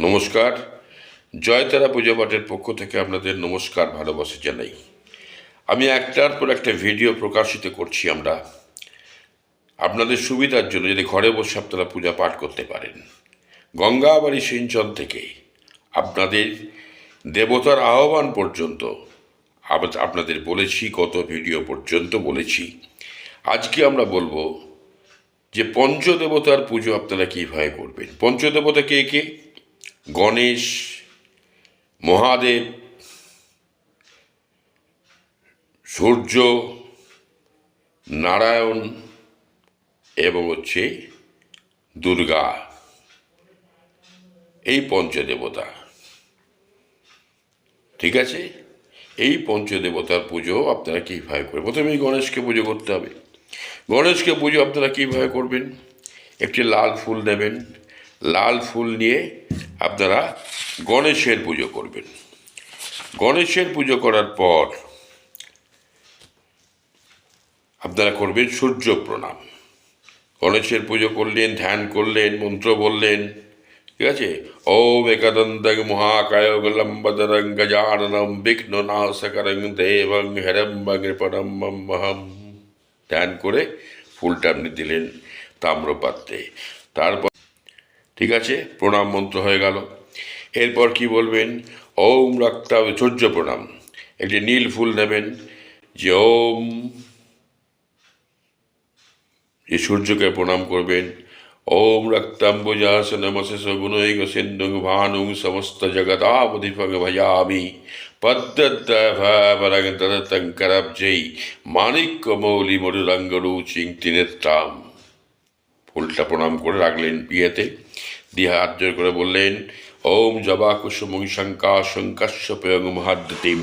নমস্কার। জয়তারা পূজা পাঠের পক্ষ থেকে আপনাদের নমস্কার, ভালোবাসা জানাই। আমি একটার পর একটা ভিডিও প্রকাশিত করছি আমরা। আপনাদের সুবিধার জন্য যদি ঘরে বসে আপনারা পূজা পাঠ করতে পারেন। গঙ্গাবাড়ি সিঞ্চন থেকে আপনাদের দেবতার আহ্বান পর্যন্ত আপনাদের বলেছি কত ভিডিও পর্যন্ত বলেছি। আজকে আমরা বলব যে পঞ্চদেবতার পুজো আপনারা কীভাবে করবেন? পঞ্চদেবতা কে কে? গণেশ, মহাদেব, সূর্য, নারায়ণ এবং হচ্ছে দুর্গা। এই পঞ্চদেবতা। ঠিক আছে? এই পঞ্চদেবতার পুজো আপনারা কীভাবে করবেন? প্রথমেই গণেশকে পুজো করতে হবে। গণেশকে পুজো আপনারা কীভাবে করবেন? একটি লাল ফুল নেবেন। লাল ফুল নিয়ে আপনারা গণেশের পুজো করবেন। গণেশের পুজো করার পর আপনারা করবেন সূর্য প্রণাম। গণেশের পুজো করলেন, ধ্যান করলেন, মন্ত্র বললেন, ঠিক আছে? ওম একাদন্তং মহাকায় লম্বদরং গজাননম বিঘ্ন নাশকরং দেবং হেরম্বং পরমহম ধ্যান করে ফুলটা আপনি দিলেন তাম্রপাত্রে। তারপর ঠিক আছে? প্রণাম মন্ত্র হয়ে গেল। এরপর কি বলবেন? ওম রক্তা সূর্য প্রণাম। একটি নীল ফুল নেবেন যে ওম যে সূর্যকে প্রণাম করবেন। ওম রক্তাম্বুজাসনমশেষ গুণৈক সিন্ধু ভানুং সমস্ত জগতাবধিপগ ভজামি। পদ্মরং তদতঙ্করব্জৈ মাণিক্য মৌলি মরুরঙ্গরুচিং ত্রিনেত্রাম। ফুলটা প্রণাম করে রাখলেন বিয়েতে। দিয়ে হাত জোর করে বললেন, ওম জবা কুসুমং শঙ্কা শঙ্কাশ্যপয়ং মহাদ্যতিম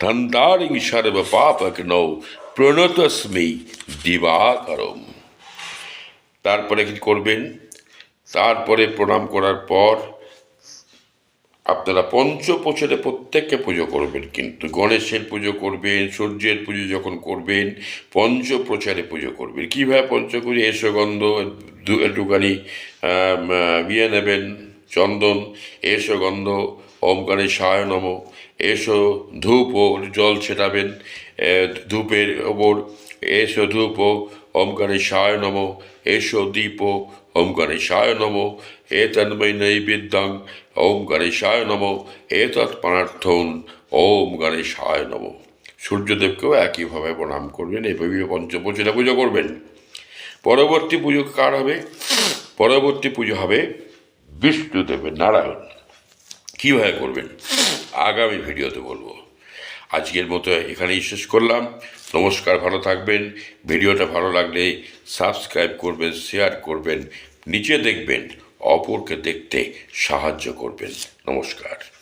ধন্তারিং সর্ব পাপ নৌ প্রণতস্মি দিবাকরম। তারপরে কি করবেন? তারপরে প্রণাম করার পর আপনারা পঞ্চপ্রচরে প্রত্যেককে পুজো করবেন, কিন্তু গণেশের পুজো করবেন, সূর্যের পুজো যখন করবেন পঞ্চপ্রচারে পুজো করবেন। কীভাবে পঞ্চকুরি এসগন্ধ, দু- একটুখানি বিয়ে নেবেন, চন্দন এসো গন্ধ ওমকারে সায় নম। এসো ধূপ ও জল ছেটাবেন ধূপের ওপর। এসো ধূপ ওমকারে সায় নম। এসো দীপ ওমকারে সায় নম। এ তন্ময় নৈবেদ্যং ওম গণেশায় নম। এতৎ পানার্থন ওম গণেশায় নম। সূর্যদেবকেও একইভাবে প্রণাম করবেন এইভাবে পঞ্চপচরা পুজো করবেন। পরবর্তী পুজো কার হবে? পরবর্তী পুজো হবে বিষ্ণুদেবের নারায়ণ। কীভাবে করবেন? আগামী ভিডিওতে বলব। আজকের মতো এখানেই শেষ করলাম। নমস্কার, ভালো থাকবেন। ভিডিওটা ভালো লাগলে সাবস্ক্রাইব করবেন, শেয়ার করবেন, নিচে দেখবেন, অপরকে দেখতে সাহায্য করবেন। নমস্কার।